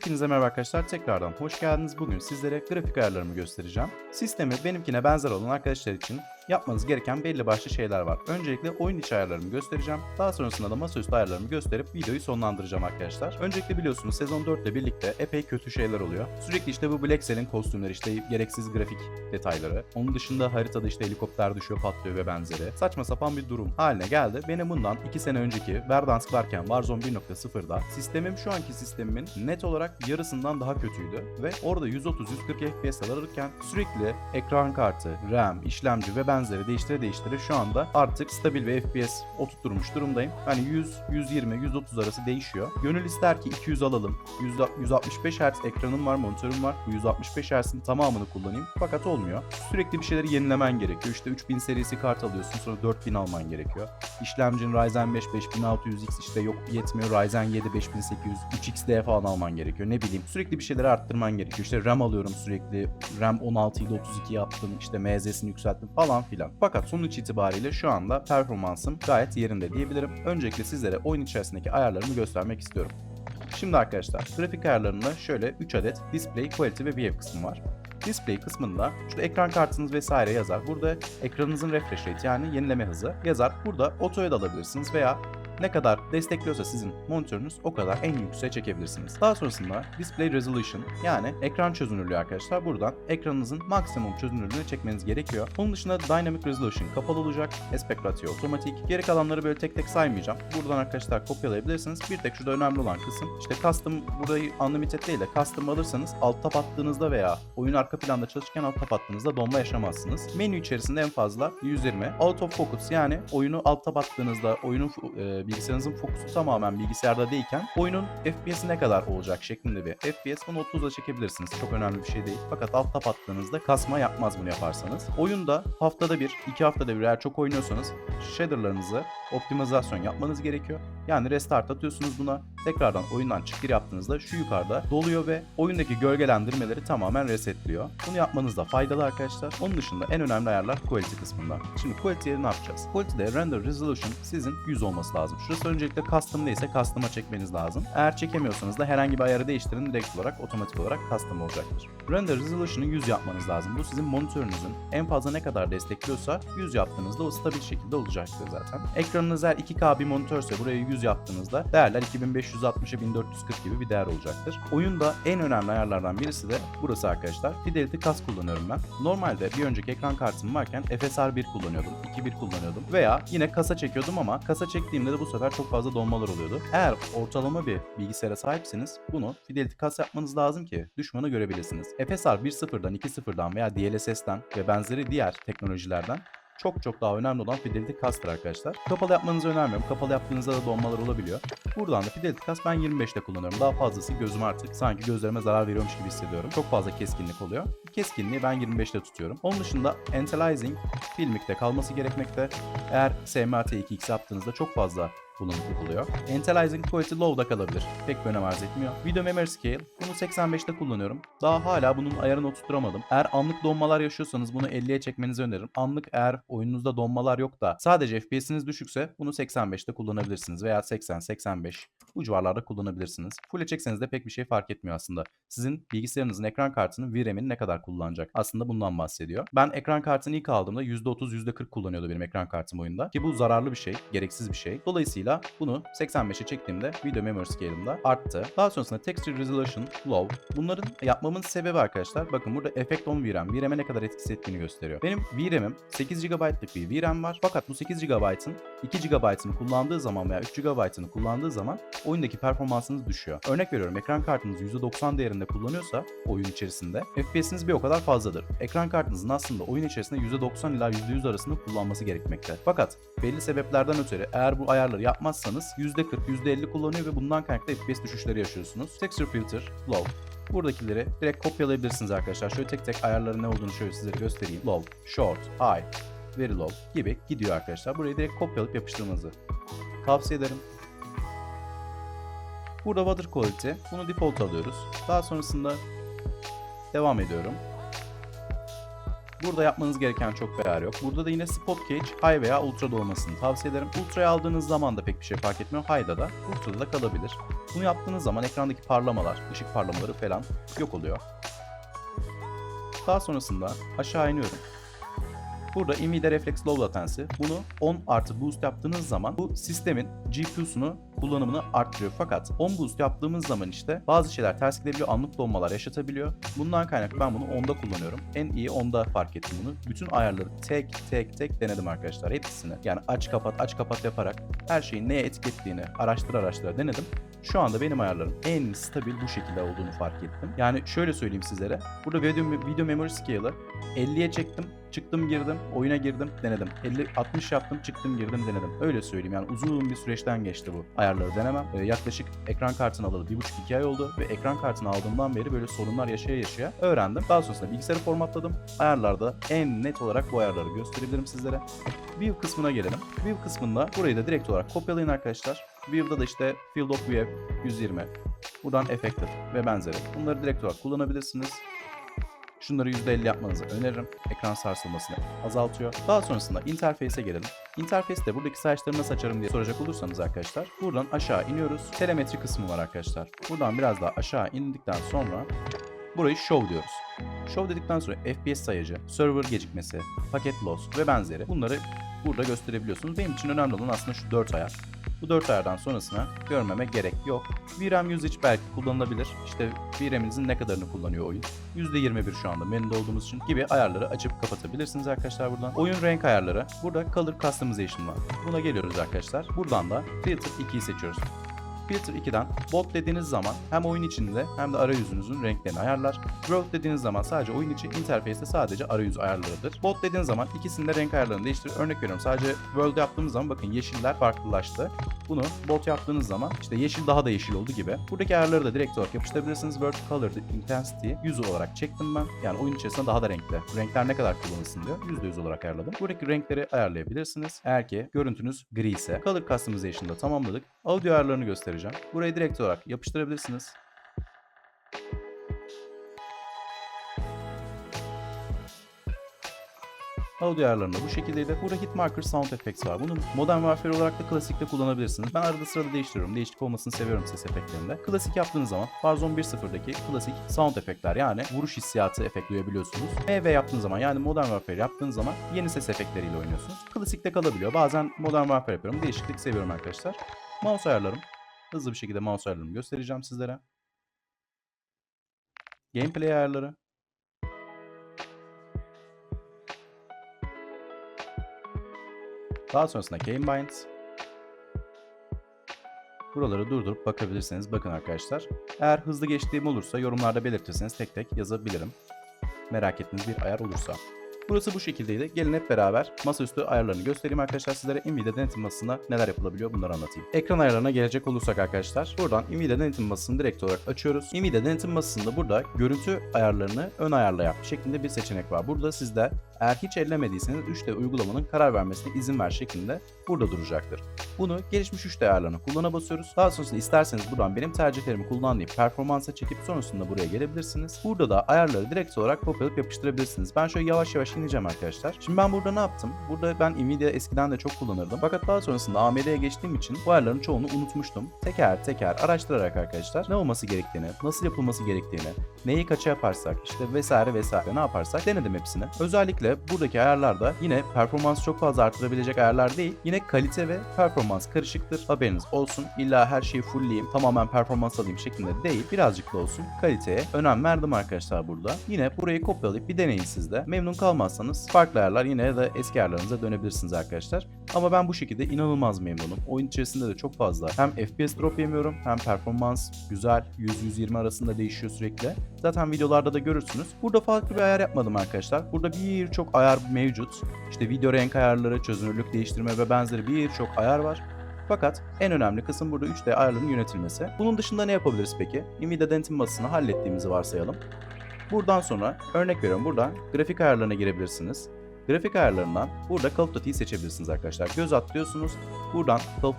Hepinize merhaba arkadaşlar. Tekrardan hoş geldiniz. Bugün sizlere grafik ayarlarımı göstereceğim. Sistemi benimkine benzer olan arkadaşlar için yapmanız gereken belli başlı şeyler var. Öncelikle oyun içi ayarlarımı göstereceğim. Daha sonrasında da masaüstü ayarlarımı gösterip videoyu sonlandıracağım arkadaşlar. Öncelikle biliyorsunuz sezon 4 ile birlikte epey kötü şeyler oluyor. Sürekli işte bu Black Cell'in kostümleri işte gereksiz grafik detayları. Onun dışında haritada işte helikopter düşüyor patlıyor ve benzeri. Saçma sapan bir durum haline geldi. Benim bundan 2 sene önceki Verdansk varken Warzone 1.0'da sistemim şu anki sistemimin net olarak yarısından daha kötüydü. Ve orada 130-140 FPS alırken sürekli ekran kartı, RAM, işlemci ve benzeri değiştire değiştire şu anda artık stabil bir FPS oturtturmuş durumdayım. Hani 100, 120, 130 arası değişiyor. Gönül ister ki 200 alalım. 100, 165 Hz ekranım var, monitörüm var. Bu 165 Hz'in tamamını kullanayım. Fakat olmuyor. Sürekli bir şeyleri yenilemen gerekiyor. İşte 3000 serisi kart alıyorsun sonra 4000 alman gerekiyor. İşlemcin Ryzen 5 5600X işte yok yetmiyor. Ryzen 7 5800 3XD falan alman gerekiyor. Ne bileyim sürekli bir şeyleri arttırman gerekiyor. İşte RAM alıyorum sürekli. RAM 16 ile 32 yaptım. İşte MZ'sini yükselttim falan filan. Fakat sonuç itibariyle şu anda performansım gayet yerinde diyebilirim. Öncelikle sizlere oyun içerisindeki ayarlarımı göstermek istiyorum. Şimdi arkadaşlar grafik ayarlarında şöyle 3 adet display, quality ve VF kısmı var. Display kısmında şurada ekran kartınız vesaire yazar. Burada ekranınızın refresh rate yani yenileme hızı yazar. Burada otoya da alabilirsiniz veya ne kadar destekliyorsa sizin monitörünüz o kadar en yükseğe çekebilirsiniz. Daha sonrasında Display Resolution yani ekran çözünürlüğü arkadaşlar. Buradan ekranınızın maksimum çözünürlüğünü çekmeniz gerekiyor. Onun dışında Dynamic Resolution kapalı olacak. Aspect Ratio otomatik. Geri kalanları böyle tek tek saymayacağım. Buradan arkadaşlar kopyalayabilirsiniz. Bir tek şurada önemli olan kısım işte custom burayı unlimited değil de custom alırsanız alt tab attığınızda veya oyun arka planda çalışırken alt tab attığınızda donma yaşamazsınız. Menü içerisinde en fazla 120. Auto Focus yani oyunu alt tab attığınızda oyunun e, bilgisayarınızın fokusu tamamen bilgisayarda değilken oyunun FPS'i ne kadar olacak şeklinde bir FPS bunu 30'a çekebilirsiniz. Çok önemli bir şey değil. Fakat alt tab attığınızda kasma yapmaz bunu yaparsanız. Oyunda haftada bir, iki haftada bir eğer çok oynuyorsanız shaderlarınızı optimizasyon yapmanız gerekiyor. Yani restart atıyorsunuz buna. Tekrardan oyundan çık gir yaptığınızda şu yukarıda doluyor ve oyundaki gölgelendirmeleri tamamen resetliyor. Bunu yapmanızda faydalı arkadaşlar. Onun dışında en önemli ayarlar quality kısmında. Şimdi quality'ye ne yapacağız? Quality'de render resolution sizin 100 olması lazım. Şurası öncelikle custom değilse custom'a çekmeniz lazım. Eğer çekemiyorsanız da herhangi bir ayarı değiştirin direkt olarak otomatik olarak custom olacaktır. Render resolution'ı 100 yapmanız lazım. Bu sizin monitörünüzün en fazla ne kadar destekliyorsa 100 yaptığınızda o stabil şekilde olacaktır zaten. Ekranınız eğer 2K bir monitörse buraya 100 yaptığınızda değerler 2560'a 1440 gibi bir değer olacaktır. Oyunda en önemli ayarlardan birisi de burası arkadaşlar. Fidelity Cas kullanıyorum ben. Normalde bir önceki ekran kartım varken FSR 1 kullanıyordum, 2.1 kullanıyordum veya yine kasa çekiyordum ama kasa çektiğimde de bu sefer çok fazla donmalar oluyordu. Eğer ortalama bir bilgisayara sahipseniz bunu Fidelity Cas yapmanız lazım ki düşmanı görebilirsiniz. FSR 1.0'dan 2.0'dan veya DLSS'ten ve benzeri diğer teknolojilerden çok çok daha önemli olan Fidelity Cas'tır arkadaşlar. Kapalı yapmanızı önermiyorum. Kapalı yaptığınızda da donmalar olabiliyor. Buradan da Fidelity Cas ben 25'te kullanıyorum. Daha fazlası gözüm artık sanki gözlerime zarar veriyormuş gibi hissediyorum. Çok fazla keskinlik oluyor. Keskinliği ben 25'te tutuyorum. Onun dışında Anti-Aliasing Filmic'te kalması gerekmekte. Eğer SMAT 2X yaptığınızda çok fazla bulunuklu oluyor. Anti-Aliasing Quality Low'da kalabilir. Pek bir önem arz etmiyor. Video Memory Scale. Bunu 85'te kullanıyorum. Daha hala bunun ayarını oturtturamadım. Eğer anlık donmalar yaşıyorsanız bunu 50'ye çekmenizi öneririm. Anlık eğer oyununuzda donmalar yok da sadece FPS'iniz düşükse bunu 85'te kullanabilirsiniz. Veya 80-85 bu civarlarda kullanabilirsiniz. Full'e çekseniz de pek bir şey fark etmiyor aslında. Sizin bilgisayarınızın ekran kartının VRAM'ini ne kadar kullanacak? Aslında bundan bahsediyor. Ben ekran kartını ilk aldığımda %30 %40 kullanıyordu benim ekran kartım oyunda. Ki bu zararlı bir şey, gereksiz bir şey. Dolayısıyla bunu 85'e çektiğimde video memory scale'ımda arttı. Daha sonrasında texture resolution low. Bunların yapmamın sebebi arkadaşlar bakın burada effect on VRAM. VRAM'e ne kadar etkisi ettiğini gösteriyor. Benim VRAM'im 8 GB'lık bir VRAM var. Fakat bu 8 GB'ın 2 GB'ını kullandığı zaman veya 3 GB'ını kullandığı zaman oyundaki performansınız düşüyor. Örnek veriyorum ekran kartınız %90 değerinde kullanıyorsa oyun içerisinde FPS'iniz bir o kadar fazladır. Ekran kartınızın aslında oyun içerisinde %90 ila %100 arasında kullanması gerekmekte. Fakat belli sebeplerden ötürü eğer bu ayarları yapmazsanız %40, %50 kullanıyor ve bundan kaynaklı FPS düşüşleri yaşıyorsunuz. Texture Filter Low. Buradakileri direkt kopyalayabilirsiniz arkadaşlar. Şöyle tek tek ayarların ne olduğunu şöyle sizlere göstereyim. Low, Short, High, Very Low gibi gidiyor arkadaşlar. Burayı direkt kopyalayıp yapıştırmanızı tavsiye ederim. Burada Water Quality. Bunu default alıyoruz. Daha sonrasında devam ediyorum. Burada yapmanız gereken çok bir ayar yok. Burada da yine spot cage high veya ultra'da olmasını tavsiye ederim. Ultra'yı aldığınız zaman da pek bir şey fark etmiyor. High'da da ultra'da da kalabilir. Bunu yaptığınız zaman ekrandaki parlamalar, ışık parlamaları falan yok oluyor. Daha sonrasında aşağı iniyorum. Burada Nvidia Reflex Low Latency. Bunu 10 artı boost yaptığınız zaman bu sistemin GPU'sunu kullanımını arttırıyor. Fakat 10 boost yaptığımız zaman işte bazı şeyler ters gidebiliyor, anlık donmalar yaşatabiliyor. Bundan kaynaklı ben bunu 10'da kullanıyorum. En iyi 10'da fark ettim bunu. Bütün ayarları tek tek tek denedim arkadaşlar hepsini. Yani aç kapat aç kapat yaparak her şeyin neye etikettiğini araştır araştıra denedim. Şu anda benim ayarlarım en stabil bu şekilde olduğunu fark ettim. Yani şöyle söyleyeyim sizlere. Burada video, video memory scale'ı 50'ye çektim. Çıktım girdim, oyuna girdim, denedim. 50 60 yaptım, çıktım girdim, denedim. Öyle söyleyeyim yani uzun bir süreçten geçti bu ayarları denemem. Ee, yaklaşık ekran kartını alalı 1,5-2 ay oldu ve ekran kartını aldığımdan beri böyle sorunlar yaşaya yaşaya öğrendim. Daha sonrasında bilgisayarı formatladım. Ayarlarda en net olarak bu ayarları gösterebilirim sizlere. View kısmına gelelim. View kısmında burayı da direkt olarak kopyalayın arkadaşlar. View'da da işte Field of View 120. Buradan Effective ve benzeri. Bunları direkt olarak kullanabilirsiniz. Şunları %50 yapmanızı öneririm. Ekran sarsılmasını azaltıyor. Daha sonrasında interface'e gelelim. Interface'te buradaki sayaçları nasıl açarım diye soracak olursanız arkadaşlar buradan aşağı iniyoruz. Telemetri kısmı var arkadaşlar. Buradan biraz daha aşağı indikten sonra burayı show diyoruz. Show dedikten sonra FPS sayacı, server gecikmesi, paket loss ve benzeri bunları burada gösterebiliyorsunuz. Benim için önemli olan aslında şu 4 ayar. Bu 4 ayardan sonrasına görmeme gerek yok. VRAM usage belki kullanılabilir. İşte VRAM'inizin ne kadarını kullanıyor oyun. %21 şu anda menüde olduğumuz için gibi ayarları açıp kapatabilirsiniz arkadaşlar buradan. Oyun renk ayarları. Burada Color Customization var. Buna geliyoruz arkadaşlar. Buradan da Filter 2'yi seçiyoruz. Filter 2'den bot dediğiniz zaman hem oyun içinde hem de arayüzünüzün renklerini ayarlar. World dediğiniz zaman sadece oyun içi, interface'te sadece arayüz ayarlarıdır. Bot dediğiniz zaman ikisinin de renk ayarlarını değiştirir. Örnek veriyorum sadece World yaptığımız zaman bakın yeşiller farklılaştı. Bunu bot yaptığınız zaman işte yeşil daha da yeşil oldu gibi. Buradaki ayarları da direkt olarak yapıştırabilirsiniz. World Color Intensity 100 olarak çektim ben. Yani oyun içerisinde daha da renkli. Renkler ne kadar kullanılsın diyor. %100 olarak ayarladım. Buradaki renkleri ayarlayabilirsiniz. Eğer ki görüntünüz gri ise. Color Customization'da tamamladık. Audio ayarlarını göstereceğim. Burayı direkt olarak yapıştırabilirsiniz. Audio ayarlarında bu şekildeydi. Burada Hitmarker Sound Effects var. Bunu Modern Warfare olarak da klasikte kullanabilirsiniz. Ben arada sırada değiştiriyorum. Değişiklik olmasını seviyorum ses efektlerinde. Klasik yaptığınız zaman Warzone 1.0'daki klasik sound efektler yani vuruş hissiyatı efekt duyabiliyorsunuz. MV yaptığınız zaman yani Modern Warfare yaptığınız zaman yeni ses efektleriyle oynuyorsunuz. Klasikte kalabiliyor. Bazen Modern Warfare yapıyorum. Değişiklik seviyorum arkadaşlar. Mouse ayarlarım. Hızlı bir şekilde mouse ayarlarımı göstereceğim sizlere. Gameplay ayarları. Daha sonrasında Game Binds. Buraları durdurup bakabilirsiniz. Bakın arkadaşlar. Eğer hızlı geçtiğim olursa yorumlarda belirtirseniz tek tek yazabilirim. Merak ettiğiniz bir ayar olursa. Burası bu şekildeydi. Gelin hep beraber masaüstü ayarlarını göstereyim arkadaşlar sizlere. Nvidia denetim masasında neler yapılabiliyor bunları anlatayım. Ekran ayarlarına gelecek olursak arkadaşlar. Buradan Nvidia denetim masasını direkt olarak açıyoruz. Nvidia denetim masasında burada görüntü ayarlarını ön ayarla yap şeklinde bir seçenek var. Burada sizde eğer hiç ellemediyseniz 3D uygulamanın karar vermesine izin ver şeklinde burada duracaktır. Bunu gelişmiş 3D ayarlarını kullana basıyoruz. Daha sonrasında isterseniz buradan benim tercihlerimi kullan deyip performansa çekip sonrasında buraya gelebilirsiniz. Burada da ayarları direkt olarak kopyalayıp yapıştırabilirsiniz. Ben şöyle yavaş yavaş ineceğim arkadaşlar. Şimdi ben burada ne yaptım? Burada ben Nvidia eskiden de çok kullanırdım. Fakat daha sonrasında AMD'ye geçtiğim için bu ayarların çoğunu unutmuştum. Teker teker araştırarak arkadaşlar ne olması gerektiğini, nasıl yapılması gerektiğini, neyi kaça yaparsak işte vesaire vesaire ne yaparsak denedim hepsini. Özellikle buradaki ayarlarda yine performans çok fazla artırabilecek ayarlar değil. Yine kalite ve performans karışıktır. Haberiniz olsun. İlla her şeyi fullleyeyim, tamamen performans alayım şeklinde değil. Birazcık da olsun kaliteye önem verdim arkadaşlar burada. Yine burayı kopyalayıp bir deneyin siz de. Memnun kalmazsanız farklı ayarlar yine de eski ayarlarınıza dönebilirsiniz arkadaşlar. Ama ben bu şekilde inanılmaz memnunum. Oyun içerisinde de çok fazla hem FPS drop yemiyorum hem performans güzel 100-120 arasında değişiyor sürekli. Zaten videolarda da görürsünüz. Burada farklı bir ayar yapmadım arkadaşlar. Burada birçok ayar mevcut. İşte video renk ayarları, çözünürlük değiştirme ve benzeri birçok ayar var. Fakat en önemli kısım burada 3D ayarların yönetilmesi. Bunun dışında ne yapabiliriz peki? Nvidia denetim masasını hallettiğimizi varsayalım. Buradan sonra örnek veriyorum buradan grafik ayarlarına girebilirsiniz. Grafik ayarlarından burada Call seçebilirsiniz arkadaşlar. Göz atlıyorsunuz. Buradan Call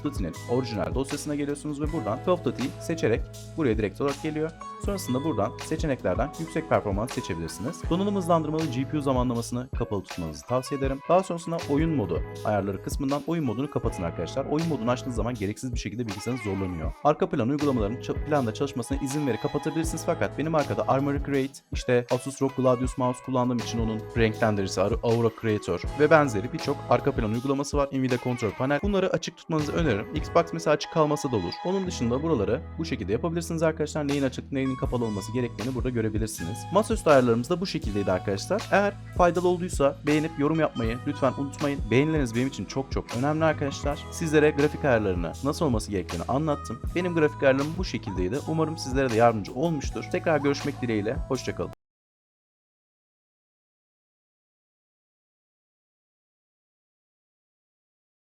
orijinal dosyasına geliyorsunuz ve buradan Call seçerek buraya direkt olarak geliyor. Sonrasında buradan seçeneklerden yüksek performans seçebilirsiniz. Donanım hızlandırmalı GPU zamanlamasını kapalı tutmanızı tavsiye ederim. Daha sonrasında oyun modu ayarları kısmından oyun modunu kapatın arkadaşlar. Oyun modunu açtığınız zaman gereksiz bir şekilde bilgisayarınız zorlanıyor. Arka plan uygulamaların planda çalışmasına izin verip kapatabilirsiniz fakat benim arkada Armory Create, işte Asus ROG Gladius mouse kullandığım için onun renklendiricisi Ar- Aura Creator ve benzeri birçok arka plan uygulaması var. Nvidia Control Panel. Bunları açık tutmanızı öneririm. Xbox mesela açık kalmasa da olur. Onun dışında buraları bu şekilde yapabilirsiniz arkadaşlar. Neyin açık, neyin kapalı olması gerektiğini burada görebilirsiniz. Masaüstü ayarlarımız da bu şekildeydi arkadaşlar. Eğer faydalı olduysa beğenip yorum yapmayı lütfen unutmayın. Beğenileriniz benim için çok çok önemli arkadaşlar. Sizlere grafik ayarlarını nasıl olması gerektiğini anlattım. Benim grafik ayarlarım bu şekildeydi. Umarım sizlere de yardımcı olmuştur. Tekrar görüşmek dileğiyle. Hoşçakalın.